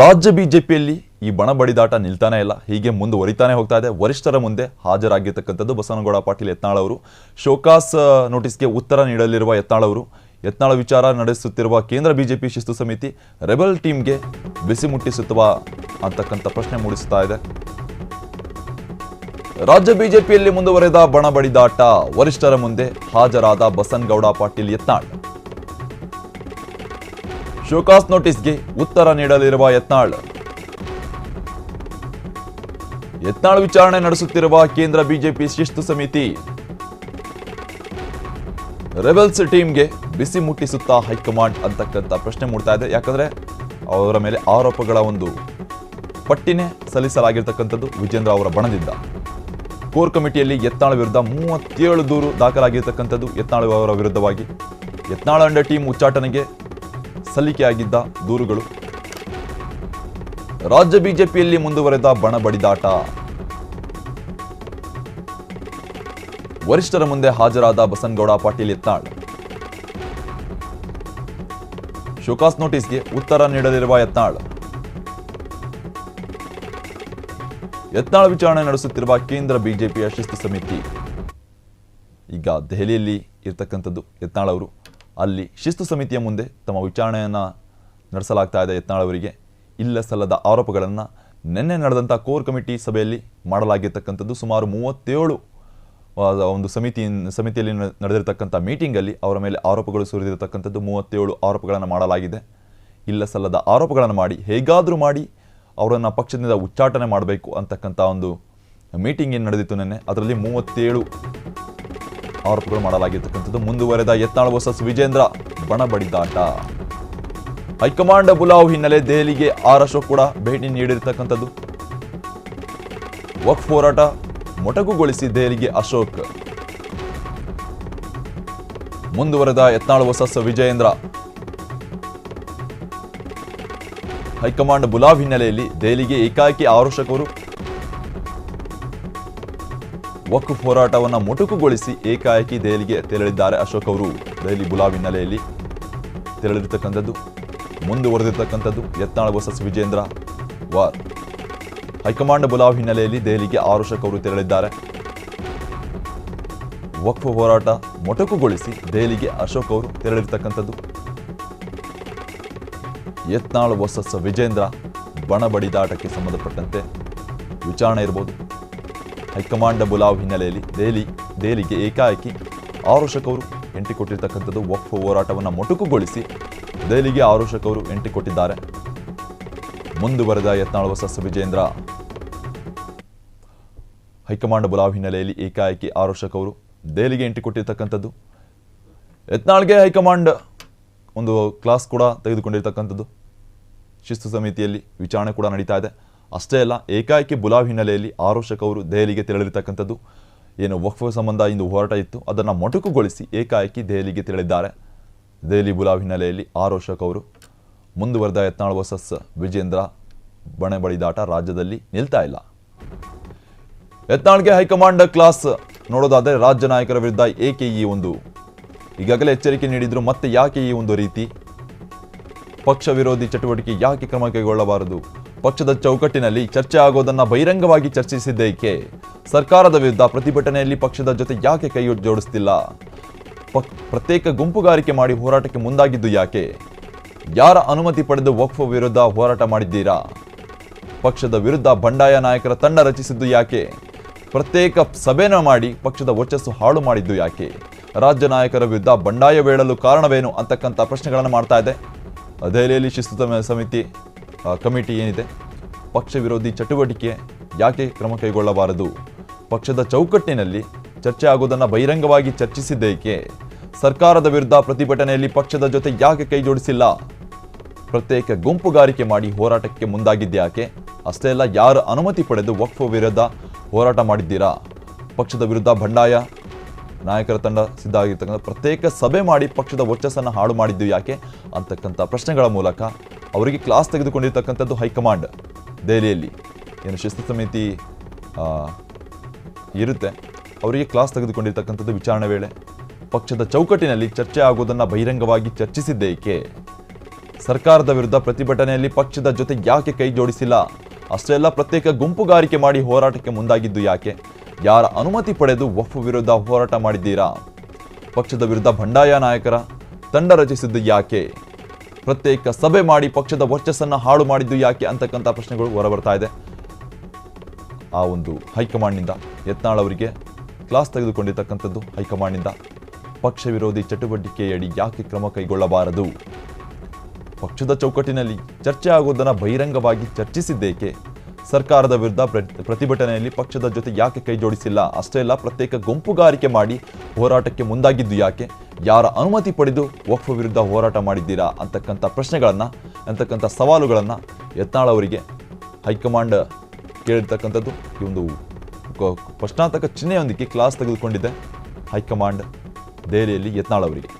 ರಾಜ್ಯ ಬಿಜೆಪಿಯಲ್ಲಿ ಈ ಬಣ ಬಡಿದಾಟ ನಿಲ್ತಾನೆ ಇಲ್ಲ. ಹೀಗೆ ಮುಂದುವರಿತಾನೆ ಹೋಗ್ತಾ ಇದೆ. ವರಿಷ್ಠರ ಮುಂದೆ ಹಾಜರಾಗಿರ್ತಕ್ಕಂಥದ್ದು ಬಸವನಗೌಡ ಪಾಟೀಲ್ ಯತ್ನಾಳ್ ಅವರು. ಶೋಕಾಸ್ ನೋಟಿಸ್ಗೆ ಉತ್ತರ ನೀಡಲಿರುವ ಯತ್ನಾಳ್ ಅವರು. ಯತ್ನಾಳ ವಿಚಾರ ನಡೆಸುತ್ತಿರುವ ಕೇಂದ್ರ ಬಿಜೆಪಿ ಶಿಸ್ತು ಸಮಿತಿ ರೆಬಲ್ ಟೀಮ್ಗೆ ಬಿಸಿ ಮುಟ್ಟಿಸುತ್ತವಾ ಅಂತಕ್ಕಂಥ ಪ್ರಶ್ನೆ ಮೂಡಿಸುತ್ತಾ ಇದೆ. ರಾಜ್ಯ ಬಿಜೆಪಿಯಲ್ಲಿ ಮುಂದುವರೆದ ಬಣ ಬಡಿದಾಟ ವರಿಷ್ಠರ ಮುಂದೆ ಹಾಜರಾದ ಬಸನಗೌಡ ಪಾಟೀಲ್ ಯತ್ನಾಳ್. ಶೋಕಾಸ್ ನೋಟಿಸ್ಗೆ ಉತ್ತರ ನೀಡಲಿರುವ ಯತ್ನಾಳ್. ಯತ್ನಾಳ್ ವಿಚಾರಣೆ ನಡೆಸುತ್ತಿರುವ ಕೇಂದ್ರ ಬಿಜೆಪಿ ಶಿಸ್ತು ಸಮಿತಿ. ರೆಬೆಲ್ಸ್ ಟೀಮ್ಗೆ ಬಿಸಿ ಮುಟ್ಟಿಸುತ್ತಾ ಹೈಕಮಾಂಡ್ ಅಂತಕ್ಕಂಥ ಪ್ರಶ್ನೆ ಮೂಡ್ತಾ ಇದೆ. ಯಾಕಂದ್ರೆ ಅವರ ಮೇಲೆ ಆರೋಪಗಳ ಒಂದು ಪಟ್ಟಿನೇ ಸಲ್ಲಿಸಲಾಗಿರ್ತಕ್ಕಂಥದ್ದು ವಿಜೇಂದ್ರ ಅವರ ಬಣದಿಂದ. ಕೋರ್ ಕಮಿಟಿಯಲ್ಲಿ ಯತ್ನಾಳ್ ವಿರುದ್ಧ ಮೂವತ್ತೇಳು ದೂರು ದಾಖಲಾಗಿರ್ತಕ್ಕಂಥದ್ದು ಯತ್ನಾಳ್ ಅವರ ವಿರುದ್ಧವಾಗಿ. ಯತ್ನಾಳ್ ಅಂಡ ಟೀಮ್ ಉಚ್ಚಾಟನೆಗೆ ಸಲ್ಲಿಕೆಯಾಗಿದ್ದ ದೂರುಗಳು. ರಾಜ್ಯ ಬಿಜೆಪಿಯಲ್ಲಿ ಮುಂದುವರೆದ ಬಣ ಬಡಿದಾಟ. ವರಿಷ್ಠರ ಮುಂದೆ ಹಾಜರಾದ ಬಸನಗೌಡ ಪಾಟೀಲ್ ಯತ್ನಾಳ್. ಶೋಕಾಸ್ ನೋಟಿಸ್ಗೆ ಉತ್ತರ ನೀಡಲಿರುವ ಯತ್ನಾಳ್. ಯತ್ನಾಳ್ ವಿಚಾರಣೆ ನಡೆಸುತ್ತಿರುವ ಕೇಂದ್ರ ಬಿಜೆಪಿಯ ಶಿಸ್ತು ಸಮಿತಿ. ಈಗ ದೆಹಲಿಯಲ್ಲಿ ಇರತಕ್ಕಂಥದ್ದು ಯತ್ನಾಳ್ ಅವರು. ಅಲ್ಲಿ ಶಿಸ್ತು ಸಮಿತಿಯ ಮುಂದೆ ತಮ್ಮ ವಿಚಾರಣೆಯನ್ನು ನಡೆಸಲಾಗ್ತಾ ಇದೆ ಯತ್ನಾಳ್ ಅವರಿಗೆ ಇಲ್ಲ ಸಲ್ಲದ ಆರೋಪಗಳನ್ನು ನಿನ್ನೆ ನಡೆದಂಥ ಕೋರ್ ಕಮಿಟಿ ಸಭೆಯಲ್ಲಿ ಮಾಡಲಾಗಿರ್ತಕ್ಕಂಥದ್ದು ಸುಮಾರು ಮೂವತ್ತೇಳು ಒಂದು ಸಮಿತಿ, ಸಮಿತಿಯಲ್ಲಿ ನಡೆದಿರ್ತಕ್ಕಂಥ ಮೀಟಿಂಗಲ್ಲಿ ಅವರ ಮೇಲೆ ಆರೋಪಗಳು ಸುರಿದಿರತಕ್ಕಂಥದ್ದು ಮೂವತ್ತೇಳು ಆರೋಪಗಳನ್ನು ಮಾಡಲಾಗಿದೆ. ಇಲ್ಲ ಸಲ್ಲದ ಆರೋಪಗಳನ್ನು ಮಾಡಿ ಹೇಗಾದರೂ ಮಾಡಿ ಅವರನ್ನು ಪಕ್ಷದಿಂದ ಉಚ್ಚಾಟನೆ ಮಾಡಬೇಕು ಅಂತಕ್ಕಂಥ ಒಂದು ಮೀಟಿಂಗ್ ಏನು ನಡೆದಿತ್ತು ನಿನ್ನೆ? ಅದರಲ್ಲಿ ಮೂವತ್ತೇಳು ಆರೋಪಗಳು ಮಾಡಲಾಗಿರ್ತಕ್ಕಂಥದ್ದು. ಮುಂದುವರೆದ ಯತ್ನಾಳ್ ವರ್ಸಸ್ ವಿಜೇಂದ್ರ ಬಣ ಬಡಿದಾಟ ಹೈಕಮಾಂಡ್ ಬುಲಾವ್ ಹಿನ್ನೆಲೆ ದೆಹಲಿಗೆ ಆರ್ ಅಶೋಕ್ ಕೂಡ ಭೇಟಿ ನೀಡಿರ್ತಕ್ಕಂಥದ್ದು. ವಕ್ ಹೋರಾಟ ಮೊಟಕುಗೊಳಿಸಿ ದೆಹಲಿಗೆ ಅಶೋಕ್. ಮುಂದುವರೆದ Yatnal versus Vijayendra. High command ಬುಲಾವ್ ಹಿನ್ನೆಲೆಯಲ್ಲಿ ದೆಹಲಿಗೆ ಏಕಾಏಕಿ ಆರೋಷಕರು ವಕ್ಫ್ ಹೋರಾಟವನ್ನು ಮೊಟಕುಗೊಳಿಸಿ ಏಕಾಏಕಿ ದೆಹಲಿಗೆ ತೆರಳಿದ್ದಾರೆ ಅಶೋಕ್ ಅವರು. ದೆಹಲಿ ಬುಲಾವ್ ಹಿನ್ನೆಲೆಯಲ್ಲಿ ತೆರಳಿರ್ತಕ್ಕಂಥದ್ದು, ಮುಂದುವರೆದಿರ್ತಕ್ಕಂಥದ್ದು, Yatnal versus Vijendra war. High command ಬುಲಾವ್ ಹಿನ್ನೆಲೆಯಲ್ಲಿ ದೆಹಲಿಗೆ ಆರೋಷಕ್ ಅವರು ತೆರಳಿದ್ದಾರೆ. ವಕ್ಫ್ ಹೋರಾಟ ಮೊಟಕುಗೊಳಿಸಿ ದೆಹಲಿಗೆ ಅಶೋಕ್ ಅವರು ತೆರಳಿರ್ತಕ್ಕಂಥದ್ದು. ಯತ್ನಾಳ್ ವರ್ಸಸ್ ವಿಜೇಂದ್ರ ಬಣ ಬಡಿದಾಟಕ್ಕೆ ಸಂಬಂಧಪಟ್ಟಂತೆ ವಿಚಾರಣೆ ಇರಬಹುದು ಹೈಕಮಾಂಡ್ ಬುಲಾವ್ ಹಿನ್ನೆಲೆಯಲ್ಲಿ ದೆಹಲಿ, ದೆಹಲಿಗೆ ಏಕಾಏಕಿ ಆರೋಷಕ್ ಅವರು ಎಂಟ್ರಿ ಕೊಟ್ಟಿರ್ತಕ್ಕಂಥದ್ದು ವಕ್ಫ್ ಹೋರಾಟವನ್ನು ಮೊಟಕುಗೊಳಿಸಿ ದೆಹಲಿಗೆ ಆರೋಷಕ್ ಅವರು ಎಂಟ್ರಿ ಕೊಟ್ಟಿದ್ದಾರೆ. ಮುಂದುವರೆದ ಯತ್ನಾಳುವ ಸಸ್ ವಿಜೇಂದ್ರ ಹೈಕಮಾಂಡ್ ಬುಲಾವ್ ಹಿನ್ನೆಲೆಯಲ್ಲಿ ಏಕಾಏಕಿ ಆರೋಷಕ್ ಅವರು ದೆಹಲಿಗೆ ಎಂಟ್ರಿ ಕೊಟ್ಟಿರ್ತಕ್ಕಂಥದ್ದು. ಯತ್ನಾಳ್ಗೆ ಹೈಕಮಾಂಡ್ ಒಂದು ಕ್ಲಾಸ್ ಕೂಡ ತೆಗೆದುಕೊಂಡಿರ್ತಕ್ಕಂಥದ್ದು. ಶಿಸ್ತು ಸಮಿತಿಯಲ್ಲಿ ವಿಚಾರಣೆ ಕೂಡ ನಡೀತಾ ಇದೆ. ಅಷ್ಟೇ ಅಲ್ಲ, ಏಕಾಏಕಿ ಬುಲಾವ್ ಹಿನ್ನೆಲೆಯಲ್ಲಿ ಆರೋಷಕ್ ಅವರು ದೆಹಲಿಗೆ ತೆರಳಿರ್ತಕ್ಕಂಥದ್ದು ಏನು ವಕ್ಫ್ ಸಂಬಂಧ ಇಂದು ಹೋರಾಟ ಇತ್ತು. ಅದನ್ನು ಮೊಟಕುಗೊಳಿಸಿ ಏಕಾಏಕಿ ದೆಹಲಿಗೆ ತೆರಳಿದ್ದಾರೆ. ದೆಹಲಿ ಬುಲಾವ್ ಹಿನ್ನೆಲೆಯಲ್ಲಿ ಆರೋಷಕ್ ಅವರು. ಮುಂದುವರೆದ ಯತ್ನಾಳ್ ವರ್ಸಸ್ ವಿಜೇಂದ್ರ ಬಣೆ ಬಡಿದಾಟ ರಾಜ್ಯದಲ್ಲಿ ನಿಲ್ತಾ ಇಲ್ಲ. ಯತ್ನಾಳ್ಗೆ ಹೈಕಮಾಂಡ್ ಕ್ಲಾಸ್ ನೋಡೋದಾದ್ರೆ ರಾಜ್ಯ ನಾಯಕರ ವಿರುದ್ಧ ಏಕೆ ಈ ಒಂದು ಈಗಾಗಲೇ ಎಚ್ಚರಿಕೆ ನೀಡಿದ್ರು, ಮತ್ತೆ ಯಾಕೆ ಈ ಒಂದು ರೀತಿ ಪಕ್ಷ ವಿರೋಧಿ ಚಟುವಟಿಕೆ ಯಾಕೆ ಕ್ರಮ ಕೈಗೊಳ್ಳಬಾರದು? ಪಕ್ಷದ ಚೌಕಟ್ಟಿನಲ್ಲಿ ಚರ್ಚೆ ಆಗೋದನ್ನ ಬಹಿರಂಗವಾಗಿ ಚರ್ಚಿಸಿದ್ದೇಕೆ ಸರ್ಕಾರದ ವಿರುದ್ಧ ಪ್ರತಿಭಟನೆಯಲ್ಲಿ ಪಕ್ಷದ ಜೊತೆ ಯಾಕೆ ಕೈ ಜೋಡಿಸ್ತಿಲ್ಲ? ಪ್ರತ್ಯೇಕ ಗುಂಪುಗಾರಿಕೆ ಮಾಡಿ ಹೋರಾಟಕ್ಕೆ ಮುಂದಾಗಿದ್ದು ಯಾಕೆ? ಯಾರ ಅನುಮತಿ ಪಡೆದು ವಕ್ಫ್ ವಿರುದ್ಧ ಹೋರಾಟ ಮಾಡಿದ್ದೀರಾ? ಪಕ್ಷದ ವಿರುದ್ಧ ಬಂಡಾಯ ನಾಯಕರ ತಂಡ ರಚಿಸಿದ್ದು ಯಾಕೆ? ಪ್ರತ್ಯೇಕ ಸಭೆನ ಮಾಡಿ ಪಕ್ಷದ ವರ್ಚಸ್ಸು ಹಾಳು ಮಾಡಿದ್ದು ಯಾಕೆ? ರಾಜ್ಯ ನಾಯಕರ ವಿರುದ್ಧ ಬಂಡಾಯ ಬೇಡಲು ಕಾರಣವೇನು ಅಂತಕ್ಕಂಥ ಪ್ರಶ್ನೆಗಳನ್ನು ಮಾಡ್ತಾ ಇದೆ ದೆಹಲಿಯಲ್ಲಿ ಶಿಸ್ತು ಸಮಿತಿ. ಕಮಿಟಿ ಏನಿದೆ? ಪಕ್ಷ ವಿರೋಧಿ ಚಟುವಟಿಕೆ ಯಾಕೆ ಕ್ರಮ ಕೈಗೊಳ್ಳಬಾರದು? ಪಕ್ಷದ ಚೌಕಟ್ಟಿನಲ್ಲಿ ಚರ್ಚೆ ಆಗುವುದನ್ನು ಬಹಿರಂಗವಾಗಿ ಚರ್ಚಿಸಿದ್ದೇಕೆ? ಸರ್ಕಾರದ ವಿರುದ್ಧ ಪ್ರತಿಭಟನೆಯಲ್ಲಿ ಪಕ್ಷದ ಜೊತೆ ಯಾಕೆ ಕೈ ಜೋಡಿಸಿಲ್ಲ ಪ್ರತ್ಯೇಕ ಗುಂಪುಗಾರಿಕೆ ಮಾಡಿ ಹೋರಾಟಕ್ಕೆ ಮುಂದಾಗಿದ್ದ್ಯಾಕೆ ಅಷ್ಟೇ ಅಲ್ಲ ಯಾರು ಅನುಮತಿ ಪಡೆದು ವಕ್ಫ್ ವಿರುದ್ಧ ಹೋರಾಟ ಮಾಡಿದ್ದೀರಾ? ಪಕ್ಷದ ವಿರುದ್ಧ ಬಂಡಾಯ, ನಾಯಕರ ತಂಡ ಸಿದ್ಧ ಆಗಿರ್ತಕ್ಕಂಥ ಪ್ರತ್ಯೇಕ ಸಭೆ ಮಾಡಿ ಪಕ್ಷದ ವರ್ಚಸ್ಸನ್ನು ಹಾಳು ಮಾಡಿದ್ದು ಯಾಕೆ? ಅಂತಕ್ಕಂಥ ಪ್ರಶ್ನೆಗಳ ಮೂಲಕ ಅವರಿಗೆ ಕ್ಲಾಸ್ ತೆಗೆದುಕೊಂಡಿರ್ತಕ್ಕಂಥದ್ದು ಹೈಕಮಾಂಡ್. ದೆಹಲಿಯಲ್ಲಿ. ಏನು ಶಿಸ್ತು ಸಮಿತಿ ಇರುತ್ತೆ. ಅವರಿಗೆ ಕ್ಲಾಸ್ ತೆಗೆದುಕೊಂಡಿರ್ತಕ್ಕಂಥದ್ದು ವಿಚಾರಣೆ ವೇಳೆ. ಪಕ್ಷದ ಚೌಕಟ್ಟಿನಲ್ಲಿ ಚರ್ಚೆ ಆಗುವುದನ್ನು ಬಹಿರಂಗವಾಗಿ ಚರ್ಚಿಸಿದ್ದೇಕೆ? ಸರ್ಕಾರದ ವಿರುದ್ಧ ಪ್ರತಿಭಟನೆಯಲ್ಲಿ ಪಕ್ಷದ ಜೊತೆ ಯಾಕೆ ಕೈ ಜೋಡಿಸಿಲ್ಲ? ಅಷ್ಟೆಲ್ಲ ಪ್ರತ್ಯೇಕ ಗುಂಪುಗಾರಿಕೆ ಮಾಡಿ ಹೋರಾಟಕ್ಕೆ ಮುಂದಾಗಿದ್ದು ಯಾಕೆ? ಯಾರ ಅನುಮತಿ ಪಡೆದು ವಫ್ ವಿರುದ್ಧ ಹೋರಾಟ ಮಾಡಿದ್ದೀರಾ? ಪಕ್ಷದ ವಿರುದ್ಧ ಬಂಡಾಯ ನಾಯಕರ ತಂಡ ರಚಿಸಿದ್ದು ಯಾಕೆ? ಪ್ರತ್ಯೇಕ ಸಭೆ ಮಾಡಿ ಪಕ್ಷದ ವರ್ಚಸ್ಸನ್ನು ಹಾಳು ಮಾಡಿದ್ದು ಯಾಕೆ ಅಂತಕ್ಕಂಥ ಪ್ರಶ್ನೆಗಳು ಹೊರಬರ್ತಾ ಇದೆ. ಆ ಒಂದು ಹೈಕಮಾಂಡ್ನಿಂದ ಯತ್ನಾಳ್ ಅವರಿಗೆ ಕ್ಲಾಸ್ ತೆಗೆದುಕೊಂಡಿರ್ತಕ್ಕಂಥದ್ದು ಹೈಕಮಾಂಡ್ನಿಂದ. ಪಕ್ಷ ವಿರೋಧಿ ಚಟುವಟಿಕೆಯಡಿ ಯಾಕೆ ಕ್ರಮ ಕೈಗೊಳ್ಳಬಾರದು? ಪಕ್ಷದ ಚೌಕಟ್ಟಿನಲ್ಲಿ ಚರ್ಚೆ ಆಗುವುದನ್ನು ಬಹಿರಂಗವಾಗಿ ಚರ್ಚಿಸಿದ್ದೇಕೆ? ಸರ್ಕಾರದ ವಿರುದ್ಧ ಪ್ರ- ಪ್ರತಿಭಟನೆಯಲ್ಲಿ ಪಕ್ಷದ ಜೊತೆ ಯಾಕೆ ಕೈ ಜೋಡಿಸಿಲ್ಲ ಅಷ್ಟೇ ಅಲ್ಲ, ಪ್ರತ್ಯೇಕ ಗುಂಪುಗಾರಿಕೆ ಮಾಡಿ ಹೋರಾಟಕ್ಕೆ ಮುಂದಾಗಿದ್ದು ಯಾಕೆ? ಯಾರ ಅನುಮತಿ ಪಡೆದು ವಕ್ಫ್ ವಿರುದ್ಧ ಹೋರಾಟ ಮಾಡಿದ್ದೀರಾ ಅಂತಕ್ಕಂಥ ಪ್ರಶ್ನೆಗಳನ್ನು, ಅಂತಕ್ಕಂಥ ಸವಾಲುಗಳನ್ನು ಯತ್ನಾಳ್ ಅವರಿಗೆ ಹೈಕಮಾಂಡ್ ಕೇಳಿರ್ತಕ್ಕಂಥದ್ದು ಈ ಒಂದು ಪ್ರಶ್ನಾತಕ ಚಿಹ್ನೆಯೊಂದಿಗೆ ಕ್ಲಾಸ್ ತೆಗೆದುಕೊಂಡಿದೆ ಹೈಕಮಾಂಡ್ ದೆಹಲಿಯಲ್ಲಿ ಯತ್ನಾಳ್ ಅವರಿಗೆ.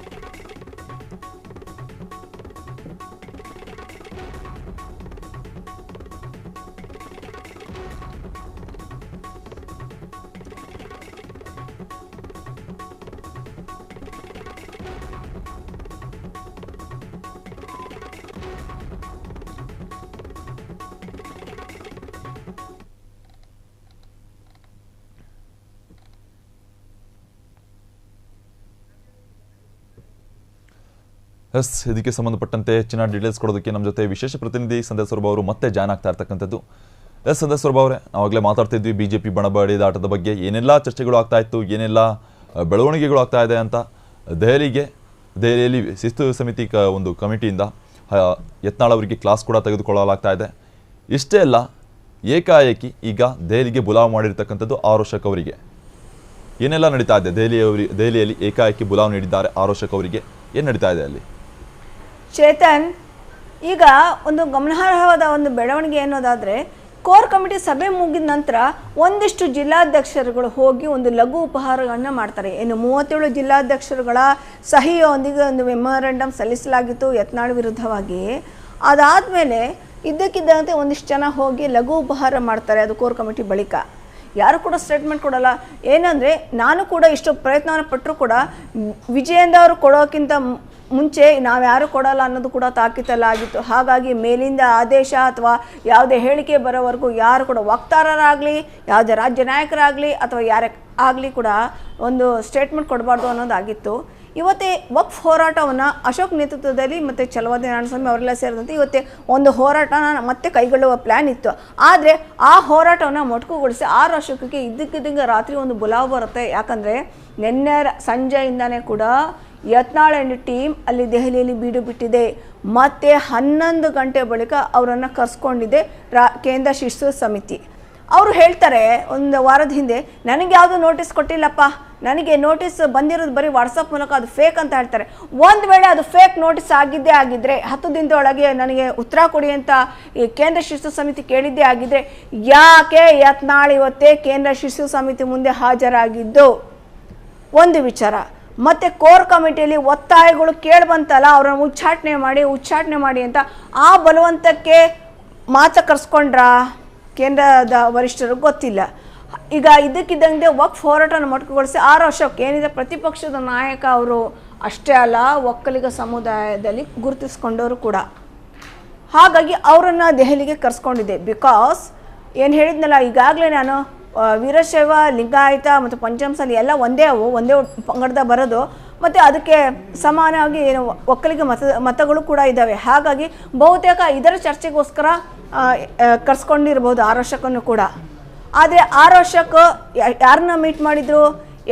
ಎಸ್ ಇದಕ್ಕೆ ಸಂಬಂಧಪಟ್ಟಂತೆ ಹೆಚ್ಚಿನ ಡೀಟೇಲ್ಸ್ ಕೊಡೋದಕ್ಕೆ ನಮ್ಮ ಜೊತೆ ವಿಶೇಷ ಪ್ರತಿನಿಧಿ ಸಂದೇಶ್ ಸ್ವರೂಪ್ ಅವರು ಮತ್ತೆ ಜಾಯ್ನ್ ಆಗ್ತಾ ಇರ್ತಕ್ಕಂಥದ್ದು. ಎಸ್ ಸಂದೇಶ್ ಸ್ವರೂಪ್ ಅವರೇ, ನಾವಾಗಲೇ ಮಾತಾಡ್ತಿದ್ವಿ ಬಿ ಜೆ ಪಿ ಬಣಬಡಿದಾಟದ ಬಗ್ಗೆ ಏನೆಲ್ಲ ಚರ್ಚೆಗಳು ಆಗ್ತಾ ಇತ್ತು, ಏನೆಲ್ಲ ಬೆಳವಣಿಗೆಗಳು ಆಗ್ತಾ ಇದೆ ಅಂತ ದೆಹಲಿಗೆ, ದೆಹಲಿಯಲ್ಲಿ ಶಿಸ್ತು ಸಮಿತಿ ಕ, ಒಂದು ಕಮಿಟಿಯಿಂದ ಯತ್ನಾಳ್ ಅವರಿಗೆ ಕ್ಲಾಸ್ ಕೂಡ ತೆಗೆದುಕೊಳ್ಳಲಾಗ್ತಾ ಇದೆ. ಇಷ್ಟೇ ಅಲ್ಲ, ಏಕಾಏಕಿ ಈಗ ದೆಹಲಿಗೆ ಬುಲಾವ್ ಮಾಡಿರ್ತಕ್ಕಂಥದ್ದು ಆರೋಷಕ್ ಅವರಿಗೆ. ಏನೆಲ್ಲ ನಡೀತಾ ಇದೆ? ದೆಹಲಿಯವರಿ, ದೆಹಲಿಯಲ್ಲಿ ಏಕಾಏಕಿ ಬುಲಾವ್ ನೀಡಿದ್ದಾರೆ ಆರೋಷಕ್ ಅವರಿಗೆ. ಏನು ನಡೀತಾ ಇದೆ ಅಲ್ಲಿ? ಚೇತನ್, ಈಗ ಒಂದು ಗಮನಾರ್ಹವಾದ ಒಂದು ಬೆಳವಣಿಗೆ ಅನ್ನೋದಾದರೆ, ಕೋರ್ ಕಮಿಟಿ ಸಭೆ ಮುಗಿದ ನಂತರ ಒಂದಿಷ್ಟು ಜಿಲ್ಲಾಧ್ಯಕ್ಷರುಗಳು ಹೋಗಿ ಒಂದು ಲಘು ಉಪಹಾರಗಳನ್ನು ಮಾಡ್ತಾರೆ. ಏನು ಮೂವತ್ತೇಳು ಜಿಲ್ಲಾಧ್ಯಕ್ಷರುಗಳ ಸಹಿಯೊಂದಿಗೆ ಒಂದು ಮೆಮೊರಂಡಮ್ ಸಲ್ಲಿಸಲಾಗಿತ್ತು ಯತ್ನಾಳ್ ವಿರುದ್ಧವಾಗಿ. ಅದಾದಮೇಲೆ ಇದ್ದಕ್ಕಿದ್ದಂತೆ ಒಂದಿಷ್ಟು ಜನ ಹೋಗಿ ಲಘು ಉಪಹಾರ ಮಾಡ್ತಾರೆ ಅದು ಕೋರ್ ಕಮಿಟಿ ಬಳಿಕ. ಯಾರು ಕೂಡ ಸ್ಟೇಟ್ಮೆಂಟ್ ಕೊಡಲ್ಲ. ಏನಂದರೆ, ನಾನು ಕೂಡ ಇಷ್ಟು ಪ್ರಯತ್ನವನ್ನು ಪಟ್ಟರು ಕೂಡ ವಿಜಯಂದ ವಿಜಯೇಂದ್ರ ಅವರು ಕೊಡೋಕ್ಕಿಂತ ಮುಂಚೆ ನಾವು ಯಾರು ಕೊಡಲ್ಲ ಅನ್ನೋದು ಕೂಡ ತಾಕೀತಲ್ಲಾಗಿತ್ತು. ಹಾಗಾಗಿ ಮೇಲಿಂದ ಆದೇಶ ಅಥವಾ ಯಾವುದೇ ಹೇಳಿಕೆ ಬರೋವರೆಗೂ ಯಾರು ಕೂಡ ವಕ್ತಾರರಾಗಲಿ, ಯಾವುದೇ ರಾಜ್ಯ ನಾಯಕರಾಗಲಿ ಅಥವಾ ಯಾರ ಆಗಲಿ ಕೂಡ ಒಂದು ಸ್ಟೇಟ್ಮೆಂಟ್ ಕೊಡಬಾರ್ದು ಅನ್ನೋದಾಗಿತ್ತು. ಇವತ್ತೇ ವಕ್ಫ್ ಹೋರಾಟವನ್ನು ಅಶೋಕ್ ನೇತೃತ್ವದಲ್ಲಿ ಮತ್ತು ಚಲವಾದಿ ನಾರಾಯಣಸ್ವಾಮಿ ಅವರೆಲ್ಲ ಸೇರಿದಂತೆ ಇವತ್ತೇ ಒಂದು ಹೋರಾಟನ ಮತ್ತೆ ಕೈಗೊಳ್ಳುವ ಪ್ಲ್ಯಾನ್ ಇತ್ತು. ಆದರೆ ಆ ಹೋರಾಟವನ್ನು ಮೊಟಕುಗೊಳಿಸಿ ಆರು ಅಶೋಕಕ್ಕೆ ಇದ್ದಕ್ಕಿದ್ದಂಗೆ ರಾತ್ರಿ ಒಂದು ಬುಲಾವ್ ಬರುತ್ತೆ. ಯಾಕಂದರೆ ನಿನ್ನೆ ಸಂಜೆಯಿಂದನೇ ಕೂಡ ಯತ್ನಾಳ್ ಆ್ಯಂಡ್ ಟೀಮ್ ಅಲ್ಲಿ ದೆಹಲಿಯಲ್ಲಿ ಬೀಡು ಬಿಟ್ಟಿದೆ. ಮತ್ತೆ ಹನ್ನೊಂದು ಗಂಟೆ ಬಳಿಕ ಅವರನ್ನು ಕರೆಸ್ಕೊಂಡಿದೆ ರಾ, ಕೇಂದ್ರ ಶಿಸ್ತು ಸಮಿತಿ. ಅವರು ಹೇಳ್ತಾರೆ ಒಂದು ವಾರದ ಹಿಂದೆ, ನನಗೆ ಯಾವುದು ನೋಟಿಸ್ ಕೊಟ್ಟಿಲ್ಲಪ್ಪ. ನನಗೆ ನೋಟಿಸ್ ಬಂದಿರೋದು ಬರೀ ವಾಟ್ಸಪ್ ಮೂಲಕ ಅದು ಫೇಕ್ ಅಂತ ಹೇಳ್ತಾರೆ. ಒಂದು ವೇಳೆ ಅದು ಫೇಕ್ ನೋಟಿಸ್ ಆಗಿದ್ದೇ ಆಗಿದ್ದರೆ ಹತ್ತು ದಿನದೊಳಗೆ ನನಗೆ ಉತ್ತರ ಕೊಡಿ ಅಂತ ಈ ಕೇಂದ್ರ ಶಿಸ್ತು ಸಮಿತಿ ಕೇಳಿದ್ದೇ ಆಗಿದ್ದರೆ ಯಾಕೆ ಯತ್ನಾಳ್ ಇವತ್ತೇ ಕೇಂದ್ರ ಶಿಸ್ತು ಸಮಿತಿ ಮುಂದೆ ಹಾಜರಾಗಿದ್ದು? ಒಂದು ವಿಚಾರ. ಮತ್ತೆ ಕೋರ್ ಕಮಿಟಿಯಲ್ಲಿ ಒತ್ತಾಯಗಳು ಕೇಳಿ ಬಂತಲ್ಲ, ಅವ್ರನ್ನ ಉಚ್ಚಾಟನೆ ಮಾಡಿ ಉಚ್ಚಾಟನೆ ಮಾಡಿ ಅಂತ ಆ ಬಲವಂತಕ್ಕೆ ಮಾತ ಕರ್ಸ್ಕೊಂಡ್ರ? ಕೇಂದ್ರದ ವರಿಷ್ಠರು ಗೊತ್ತಿಲ್ಲ. ಈಗ ಇದಕ್ಕಿದ್ದಂಗೆ ವಕ್ಫ್ ಹೋರಾಟನ ಮೊಟಕುಗೊಳಿಸಿ ಆರು ವರ್ಷಕ್ಕೆ ಏನಿದೆ, ಪ್ರತಿಪಕ್ಷದ ನಾಯಕ ಅವರು ಅಷ್ಟೇ ಅಲ್ಲ, ಒಕ್ಕಲಿಗ ಸಮುದಾಯದಲ್ಲಿ ಗುರುತಿಸ್ಕೊಂಡವರು ಕೂಡ. ಹಾಗಾಗಿ ಅವರನ್ನು ದೆಹಲಿಗೆ ಕರ್ಸ್ಕೊಂಡಿದ್ದೆ. ಬಿಕಾಸ್ ಏನು ಹೇಳಿದ್ನಲ್ಲ, ಈಗಾಗಲೇ ನಾನು ವೀರಶೈವ, ಲಿಂಗಾಯತ ಮತ್ತು ಪಂಚಮಸಾಲಿ ಎಲ್ಲ ಒಂದೇ ಅವು, ಒಂದೇ ಪಂಗಡದ ಬರೋದು. ಮತ್ತು ಅದಕ್ಕೆ ಸಮಾನವಾಗಿ ಏನು ಒಕ್ಕಲಿಗ ಮತ, ಮತಗಳು ಕೂಡ ಇದ್ದಾವೆ. ಹಾಗಾಗಿ ಬಹುತೇಕ ಇದರ ಚರ್ಚೆಗೋಸ್ಕರ ಕರ್ಸ್ಕೊಂಡಿರ್ಬೋದು ಆರೋಷಕನ್ನು ಕೂಡ. ಆದರೆ ಆರೋಷಕ ಯಾರನ್ನ ಮೀಟ್ ಮಾಡಿದ್ರು,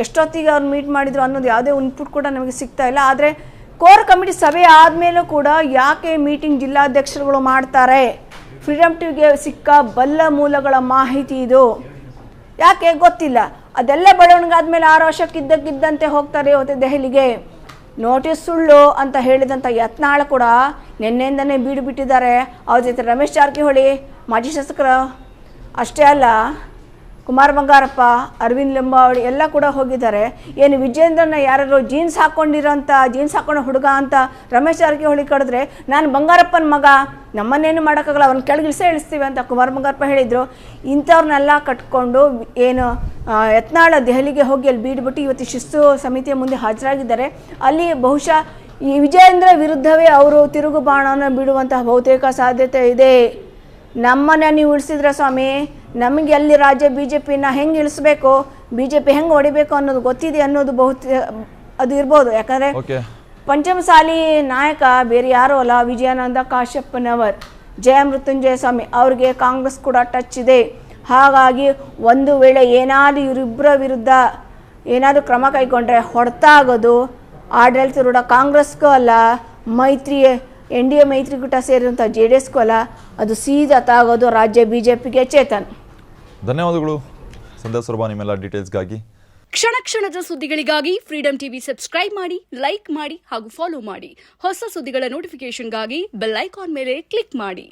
ಎಷ್ಟೊತ್ತಿಗೆ ಅವ್ರು ಮೀಟ್ ಮಾಡಿದ್ರು ಅನ್ನೋದು ಯಾವುದೇ ಇನ್ಪುಟ್ ಕೂಡ ನಮಗೆ ಸಿಗ್ತಾ ಇಲ್ಲ. ಆದರೆ ಕೋರ್ ಕಮಿಟಿ ಸಭೆ ಆದಮೇಲೂ ಕೂಡ ಯಾಕೆ ಮೀಟಿಂಗ್ ಜಿಲ್ಲಾಧ್ಯಕ್ಷರುಗಳು ಮಾಡ್ತಾರೆ? ಫ್ರೀಡಮ್ ಟಿವಿಗೆ ಸಿಕ್ಕ ಬಲ್ಲ ಮೂಲಗಳ ಮಾಹಿತಿ ಇದು. ಯಾಕೆ ಗೊತ್ತಿಲ್ಲ? ಅದೆಲ್ಲ ಬೆಳವಣಿಗೆ ಆದಮೇಲೆ ಆರು ವರ್ಷಕ್ಕಿದ್ದಕ್ಕಿದ್ದಂತೆ ಹೋಗ್ತಾರೆ ಇವತ್ತು ದೆಹಲಿಗೆ. ನೋಟಿಸ್ ಸುಳ್ಳು ಅಂತ ಹೇಳಿದಂಥ ಯತ್ನಾಳ ಕೂಡ ನಿನ್ನೆಯಿಂದನೇ ಬೀಡು ಬಿಟ್ಟಿದ್ದಾರೆ. ಅವ್ರ ಜೊತೆ ರಮೇಶ್ ಜಾರಕಿಹೊಳಿ, ಮಾಜಿ ಶಾಸಕರು. ಅಷ್ಟೇ ಅಲ್ಲ ಕುಮಾರ್ ಬಂಗಾರಪ್ಪ, ಅರವಿಂದ್ ಲಿಂಬಾವಳಿ ಎಲ್ಲ ಕೂಡ ಹೋಗಿದ್ದಾರೆ. ಏನು ವಿಜೇಂದ್ರನ ಯಾರು ಜೀನ್ಸ್ ಹಾಕ್ಕೊಂಡಿರೋಂಥ ಜೀನ್ಸ್ ಹಾಕೊಂಡ ಹುಡುಗ ಅಂತ ರಮೇಶ್ ಜಾರಕಿಹೊಳಿ ಕಡಿದ್ರೆ ನಾನು ಬಂಗಾರಪ್ಪನ ಮಗ, ನಮ್ಮನ್ನೇನು ಮಾಡೋಕ್ಕಾಗಲ್ಲ ಅವ್ರನ್ನ ಕೆಳಗಿಳಿಸೇ ಇಳಿಸ್ತೀವಿ ಅಂತ ಕುಮಾರ್ ಬಂಗಾರಪ್ಪ ಹೇಳಿದರು. ಇಂಥವ್ರನ್ನೆಲ್ಲ ಕಟ್ಕೊಂಡು ಏನು ಯತ್ನಾಳ ದೆಹಲಿಗೆ ಹೋಗಿ ಅಲ್ಲಿ ಬೀಡ್ಬಿಟ್ಟು ಇವತ್ತು ಶಿಸ್ತು ಸಮಿತಿಯ ಮುಂದೆ ಹಾಜರಾಗಿದ್ದಾರೆ. ಅಲ್ಲಿ ಬಹುಶಃ ಈ ವಿಜಯೇಂದ್ರ ವಿರುದ್ಧವೇ ಅವರು ತಿರುಗು ಬಾಣವನ್ನು ಬಿಡುವಂತಹ ಬಹುತೇಕ ಸಾಧ್ಯತೆ ಇದೆ. ನಮ್ಮನ್ನ ನೀವು ಉಳಿಸಿದ್ರ ಸ್ವಾಮಿ? ನಮಗೆ ಅಲ್ಲಿ ರಾಜ್ಯ ಬಿ ಜೆ ಪಿನ ಹೆಂಗೆ ಇಳಿಸ್ಬೇಕು ಬಿ ಜೆ ಪಿ ಹೆಂಗೆ ಹೊಡಿಬೇಕು ಅನ್ನೋದು ಗೊತ್ತಿದೆ ಅನ್ನೋದು ಬಹುತ ಅದು ಇರ್ಬೋದು. ಯಾಕಂದರೆ ಪಂಚಮಸಾಲಿ ನಾಯಕ ಬೇರೆ ಯಾರೂ ಅಲ್ಲ ವಿಜಯಾನಂದ ಕಾಶ್ಯಪ್ಪನವರ್ ಜಯ ಮೃತ್ಯುಂಜಯ ಸ್ವಾಮಿ ಅವ್ರಿಗೆ ಕಾಂಗ್ರೆಸ್ ಕೂಡ ಟಚ್ ಇದೆ. ಹಾಗಾಗಿ ಒಂದು ವೇಳೆ ಏನಾದರೂ ಇವರಿಬ್ಬರ ವಿರುದ್ಧ ಏನಾದರೂ ಕ್ರಮ ಕೈಗೊಂಡ್ರೆ ಹೊಡೆತ ಆಗೋದು ಆಡಳಿತರೂಢ ಕಾಂಗ್ರೆಸ್ಗೂ ಅಲ್ಲ ಮೈತ್ರಿ ಎನ್ ಡಿ ಎ ಮೈತ್ರಿಕೂಟ ಸೇರಿದಂಥ ಜೆ ಡಿ ಎಸ್ಗೂ ಅಲ್ಲ ಅದು ಸೀದಾ ತಾಗೋದು ರಾಜ್ಯ ಬಿ ಜೆ ಪಿಗೆ ಚೇತನ್. ಧನ್ಯವಾದಗಳು. ಸಂಧ್ಯಾ ಸುರಭ ನಿಮ್ಮೆಲ್ಲ ಡೀಟೇಲ್ಸ್ಗಾಗಿ. ಕ್ಷಣ ಕ್ಷಣದ ಸುದ್ದಿಗಳಿಗಾಗಿ ಫ್ರೀಡಂ ಟಿವಿ ಸಬ್ಸ್ಕ್ರೈಬ್ ಮಾಡಿ ಲೈಕ್ ಮಾಡಿ ಹಾಗೂ ಫಾಲೋ ಮಾಡಿ. ಹೊಸ ಸುದ್ದಿಗಳ ನೋಟಿಫಿಕೇಶನ್ಗಾಗಿ ಬೆಲ್ ಐಕಾನ್ ಮೇಲೆ ಕ್ಲಿಕ್ ಮಾಡಿ.